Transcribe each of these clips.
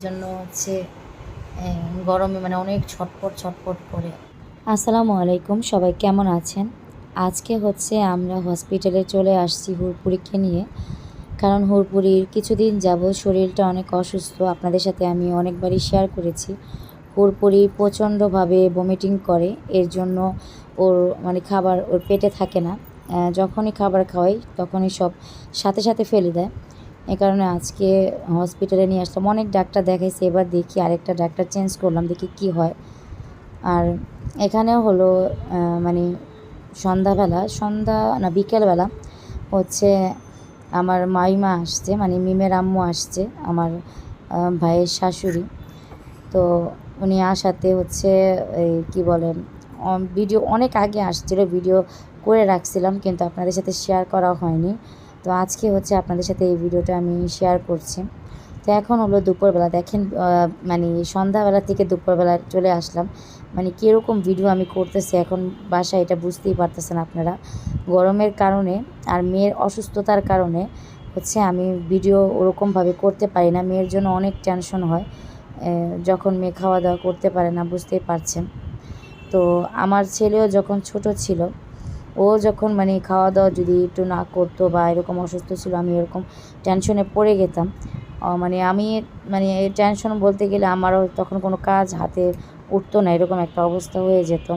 জন্য হচ্ছে গরমে মানে অনেক ছটপট ছটপট করে। আসসালামু আলাইকুম, সবাই কেমন আছেন? আজকে হচ্ছে আমরা হসপিটালে চলে আসছি হুরপুরিকে নিয়ে। কারণ হুরপুরির কিছুদিন যাব শরীরটা অনেক অসুস্থ। আপনাদের সাথে আমি অনেকবারই শেয়ার করেছি। হুরপুরি প্রচণ্ডভাবে বমিটিং করে। এর জন্য ওর মানে খাবার ওর পেটে থাকে না। যখনই খাবার খাওয়াই, তখনই সব সাথে সাথে ফেলে দেয়। এই কারণে আজকে হসপিটালে নিয়ে আসলাম। অনেক ডাক্তার দেখাইছে, এবার দেখি আরেকটা ডাক্তার চেঞ্জ করলাম, দেখি কি হয়। আর এখানেও হলো মানে সন্ধ্যাবেলা, সন্ধ্যা না বিকেলবেলা হচ্ছে আমার মাইমা আসছে মানে মিমের আম্মু আসছে, আমার ভাইয়ের শাশুড়ি। তো উনি আসাতে হচ্ছে এই কী বলে ভিডিও অনেক আগে আসছিল ভিডিও করে রাখছিলাম, কিন্তু আপনাদের সাথে শেয়ার করা হয়নি। তো আজকে হচ্ছে আপনাদের সাথে এই ভিডিওটা আমি শেয়ার করছি। তো এখন হলো দুপুরবেলা, দেখেন মানে সন্ধ্যাবেলা থেকে দুপুরবেলা চলে আসলাম। মানে কীরকম ভিডিও আমি করতেছি এখন বাসায় এটা বুঝতেই পারতেছেন আপনারা। গরমের কারণে আর মেয়ের অসুস্থতার কারণে হচ্ছে আমি ভিডিও ওরকমভাবে করতে পারি না। মেয়ের জন্য অনেক টেনশন হয়। যখন মেয়ে খাওয়া দাওয়া করতে পারে না, বুঝতেই পারছেন। তো আমার ছেলেও যখন ছোট ছিল ও যখন মানে খাওয়া দাওয়া যদি একটু না করতো বা এরকম অসুস্থ ছিল, আমি এরকম টেনশনে পড়ে গেতাম। মানে আমি মানে টেনশন বলতে গেলে আমারও তখন কোনো কাজ হাতে উঠতো না, এরকম একটা অবস্থা হয়ে যেত।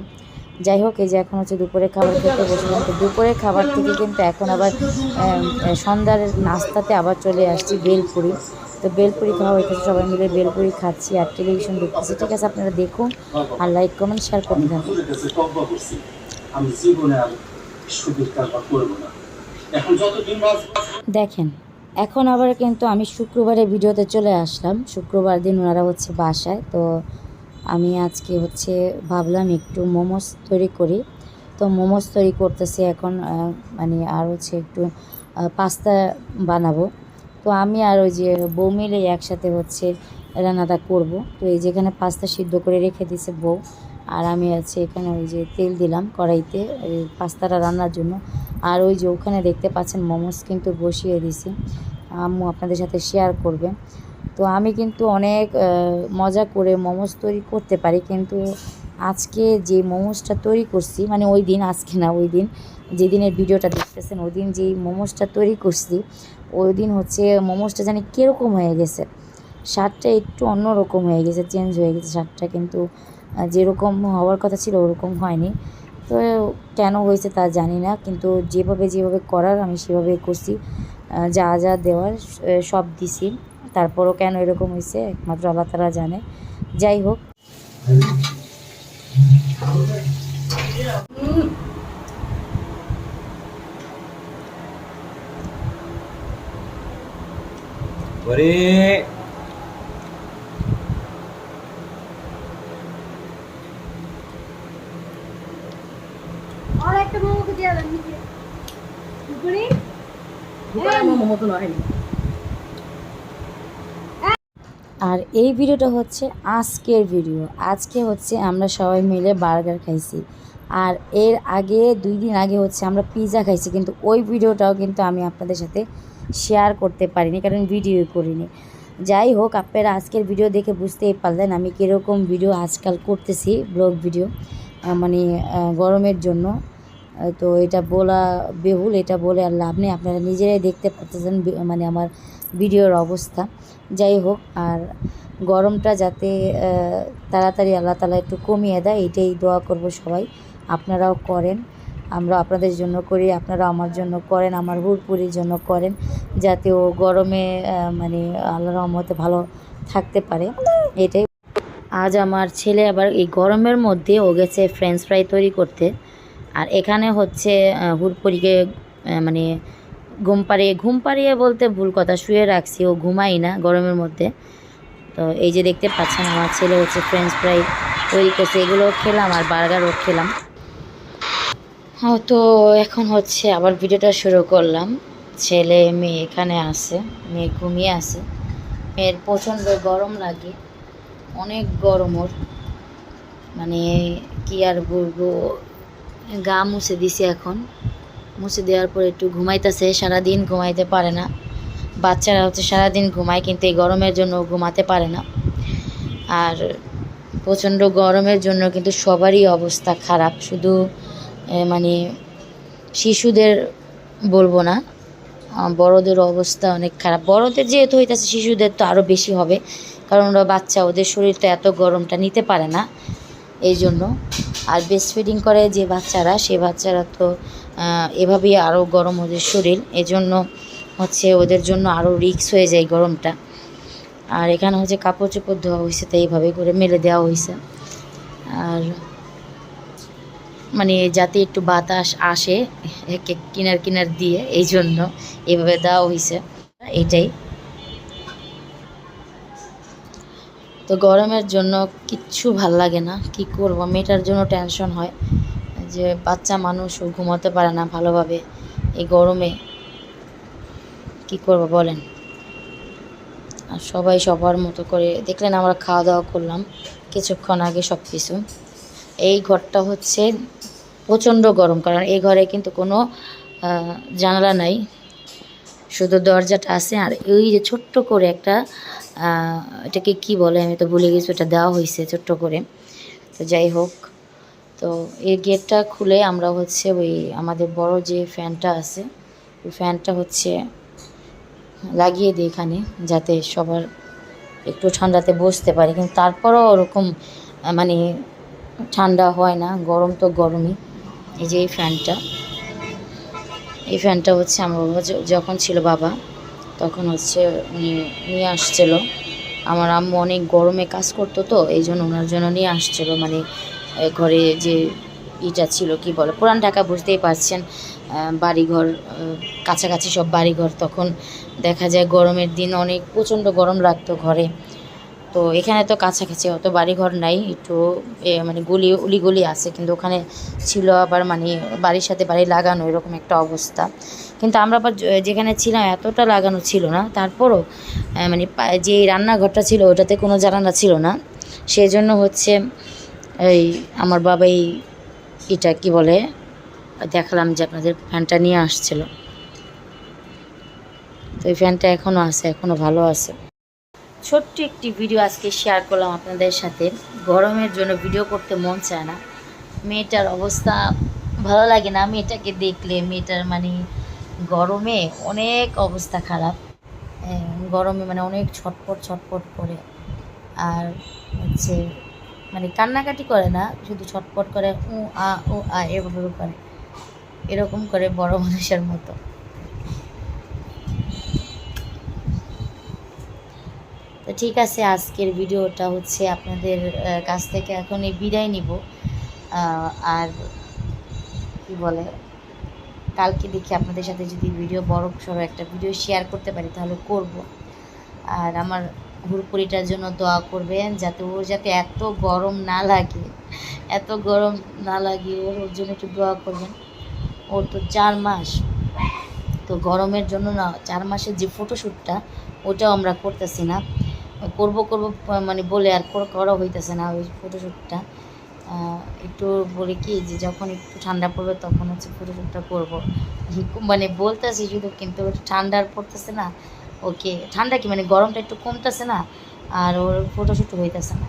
যাই হোক, এই যে এখন হচ্ছে দুপুরে খাবার খেতে বসলাম। তো দুপুরের খাবার থেকে কিন্তু এখন আবার সন্ধ্যার নাস্তাতে আবার চলে আসছি বেলপুরি। তো বেলপুরি খাওয়া হইতেছে সবাই মিলে বেলপুরি খাচ্ছি আর টেলিভিশন দেখতেছি। ঠিক আছে, আপনারা দেখুন আর লাইক কমেন্ট শেয়ার করতে থাকুন। দেখেন, এখন আবার কিন্তু আমি শুক্রবারের ভিডিওতে চলে আসলাম। শুক্রবার দিন ওনারা হচ্ছে বাসায়, তো আমি আজকে হচ্ছে ভাবলাম একটু মোমোস তৈরি করি। তো মোমোস তৈরি করতেছি এখন মানে আর হচ্ছে একটু পাস্তা বানাবো। তো আমি আর ওই যে বউ মিলে একসাথে হচ্ছে রান্নাটা করব। তো এই যেখানে পাস্তা সিদ্ধ করে রেখে দিছে বউ। আর আমি আছে এখানে ওই যে তেল দিলাম কড়াইতে ওই পাস্তাটা রান্নার জন্য। আর ওই যে ওখানে দেখতে পাচ্ছেন মোমোস কিন্তু বসিয়ে দিছি আম্মু আপনাদের সাথে শেয়ার করবে। তো আমি কিন্তু অনেক মজা করে মোমোস তৈরি করতে পারি, কিন্তু আজকে যে মোমোসটা তৈরি করছি মানে ওই দিন, আজকে না, ওই দিন, যেদিনের ভিডিওটা দেখতেছেন, ওই দিন যেই মোমোসটা তৈরি করছি, ওই দিন হচ্ছে মোমোসটা জানি কীরকম হয়ে গেছে। স্বাদটা একটু অন্যরকম হয়ে গেছে চেঞ্জ হয়ে গেছে স্বাদটা, কিন্তু যেরকম হওয়ার কথা ছিল ওরকম হয়নি। তো কেন হয়েছে তা জানি না, কিন্তু যেভাবে যেভাবে করার আমি সেভাবে করছি। যা যা দেওয়ার সব দিছি। তারপরও কেন এরকম হয়েছে একমাত্র আল্লাহ তারা জানে। যাই হোক। ওরে আর একটা মোমোকে দিয়ে দেন নিচে উপরে আর এই ভিডিওটা হচ্ছে আজকের ভিডিও। আজকে হচ্ছে আমরা সবাই মিলে বার্গার খাইছি। আর এর আগে দুই দিন আগে হচ্ছে আমরা পিৎজা খাইছি কিন্তু ওই ভিডিওটাও কিন্তু আমি আপনাদের সাথে শেয়ার করতে পারিনি কারণ ভিডিও করিনি। যাই হোক আপনারা আজকের ভিডিও দেখে বুঝতেই পারলেন আমি কীরকম ভিডিও আজকাল করতেছি ব্লগ ভিডিও মানে আহ, গরমের জন্য। তো এটা বলা বেহুল, এটা বলে আর লাভ নেই। আপনারা নিজেরাই দেখতে পাচ্ছেন মানে আমার ভিডিওর অবস্থা। যাই হোক, আর গরমটা যাতে তাড়াতাড়ি আল্লাহ তালা একটু কমিয়ে দেয়, এটাই দোয়া করব সবাই। আপনারাও করেন, আমরা আপনাদের জন্য করি আপনারা আমার জন্য করেন, আমার হুরপুরির জন্য করেন, যাতে ও গরমে মানে আল্লাহ রহমতে ভালো থাকতে পারে। এটাই। আজ আমার ছেলে আবার এই গরমের মধ্যে ও গেছে ফ্রেঞ্চ ফ্রাই তৈরি করতে। আর এখানে হচ্ছে হুরপুরিকে মানে ঘুম পাড়িয়ে ঘুম পাড়িয়ে বলতে ভুল কথা, শুয়ে রাখছি, ও ঘুমাই না গরমের মধ্যে। তো এই যে দেখতে পাচ্ছেন, আমার ছেলে হচ্ছে ফ্রেঞ্চ ফ্রাই তৈরি করছে, এগুলো খেলাম আর বার্গারও খেলাম। হ্যাঁ তো এখন হচ্ছে আবার ভিডিওটা শুরু করলাম। ছেলে, মেয়ে এখানে আছে, মেয়ে ঘুমিয়ে আছে। মেয়ের প্রচণ্ড গরম লাগে, অনেক গরম ওর। মানে কি আর বলব গা মুছে দিছি এখন। মুছে দেওয়ার পর একটু ঘুমাইতেছে, সারাদিন ঘুমাইতে পারে না। বাচ্চারা হচ্ছে সারাদিন ঘুমায়, কিন্তু এই গরমের জন্য ঘুমাতে পারে না। আর প্রচণ্ড গরমের জন্য কিন্তু সবারই অবস্থা খারাপ। শুধু মানে শিশুদের বলব না বড়দের অবস্থা অনেক খারাপ। বড়দের যেহেতু হইতেছে, শিশুদের তো আরও বেশি হবে। কারণ ওরা বাচ্চা, ওদের শরীরটা এত গরমটা নিতে পারে না। এই জন্য আর ব্রেস্ট ফিডিং করে যে বাচ্চারা, সে বাচ্চারা তো এভাবেই আরও গরম ওদের শরীর। এজন্য হচ্ছে ওদের জন্য আরও রিক্স হয়ে যায় গরমটা। আর এখানে হচ্ছে কাপড় চোপড় ধোয়া হয়েছে তো এইভাবে করে মেলে দেওয়া হয়েছে আর মানে যাতে একটু বাতাস আসে কিনার কিনার দিয়ে এই জন্য এভাবে দেওয়া হয়েছে এটাই তো গরমের জন্য কিচ্ছু ভালো লাগে না। কি করব? মেয়েটার জন্য টেনশন হয় যে বাচ্চা মানুষ, ও ঘুমাতে পারে না ভালোভাবে এই গরমে। কি করব বলেন? আর সবাই সবার মতো করে দেখলেন আমরা খাওয়া দাওয়া করলাম কিছুক্ষণ আগে সব কিছু এই ঘরটা হচ্ছে প্রচণ্ড গরম, কারণ এই ঘরে কিন্তু কোনো জানালা নাই। শুধু দরজাটা আছে, আর ওই যে ছোট্ট করে একটা এটাকে কি বলে আমি তো ভুলে গেছি, ওটা দেওয়া হয়েছে ছোট্ট করে। তো যাই হোক, তো এই গেটটা খুলে আমরা হচ্ছে ওই আমাদের বড় যে ফ্যানটা আছে, ওই ফ্যানটা হচ্ছে লাগিয়ে দিই এখানে, যাতে সবার একটু ঠান্ডাতে বসতে পারে। কিন্তু তারপরও ওরকম মানে ঠান্ডা হয় না, গরম তো গরমই, এই যে এই ফ্যানটা। এই ফ্যানটা হচ্ছে আমার বাবা যখন ছিল বাবা, তখন হচ্ছে উনি নিয়ে আসছিল। আমার আম্মু অনেক গরমে কাজ করতো তো, এই জন্য ওনার জন্য নিয়ে আসছিল। মানে ঘরে যে ইটা ছিল, কি বলে, পুরান ঢাকা বুঝতেই পারছেন বাড়িঘর কাছাকাছি সব বাড়িঘর। তখন দেখা যায় গরমের দিন অনেক প্রচণ্ড গরম লাগতো ঘরে। তো এখানে তো কাছাকাছি অত বাড়িঘর নাই, একটু মানে গলি উলি গলি আছে, কিন্তু ওখানে ছিল আবার মানে বাড়ির সাথে বাড়ি লাগানো, এরকম একটা অবস্থা। কিন্তু আমরা আবার যেখানে ছিলাম এতটা লাগানো ছিল না, তারপরও মানে যে রান্নাঘরটা ছিল ওটাতে কোনো জানানা ছিল না। সেই জন্য হচ্ছে, এই আমার বাবাই এটা কি বলে, দেখালাম যে আপনাদের ফ্যানটা নিয়ে আসছিল। তো এই ফ্যানটা এখনও আছে এখনও ভালো আছে। ছোট্ট একটি ভিডিও আজকে শেয়ার করলাম আপনাদের সাথে। গরমের জন্য ভিডিও করতে মন চায় না। মেয়েটার অবস্থা ভালো লাগে না। মেয়েটাকে দেখলে মেয়েটার মানে গরমে অনেক অবস্থা খারাপ। গরমে মানে অনেক ছটপট ছটপট করে। আর হচ্ছে মানে কান্নাকাটি করে না, শুধু ছটপট করে, উ, আ ও আ, এভাবে করে। এরকম করে বড় মানুষের মতো। তো ঠিক আছে, আজকের ভিডিওটা হচ্ছে আপনাদের কাছ থেকে এখন এই বিদায় নিব। আর কি বলে, কালকে দেখি আপনাদের সাথে যদি ভিডিও, বড় সড়ো একটা ভিডিও শেয়ার করতে পারি, তাহলে করব। আর আমার হুড়পুরিটার জন্য দোয়া করবেন, যাতে ওর যাতে এত গরম না লাগে, এত গরম না লাগে, ওর ওর জন্য একটু দোয়া করবেন। ওর তো চার মাস, তো গরমের জন্য না, চার মাসের যে ফটোশ্যুটটা ওটাও আমরা করতেছি না। করব করব মানে বলে আর কর- হইতেছে না ওই ফটোশ্যুটটা একটু বলি কি যে যখন একটু ঠান্ডা পড়বে তখন হচ্ছে ফটোশ্যুটটা করব। মানে বলতেছি শুধু, কিন্তু ঠান্ডার পড়তেছে না। ওকে, ঠান্ডা কি? মানে গরমটা একটু কমতেছে না, আর ওর ফটোশ্যুট হইতেছে না।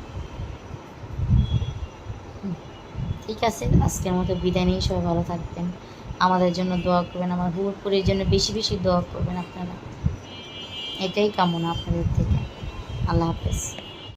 ঠিক আছে, আজকের মতো বিদায় নিয়ে সবাই ভালো থাকবেন। আমাদের জন্য দোয়া করবেন, আমার হুড়পুরের জন্য বেশি বেশি দোয়া করবেন আপনারা। এটাই কামনা আপনাদের থেকে। আল্লাহ হাফেজ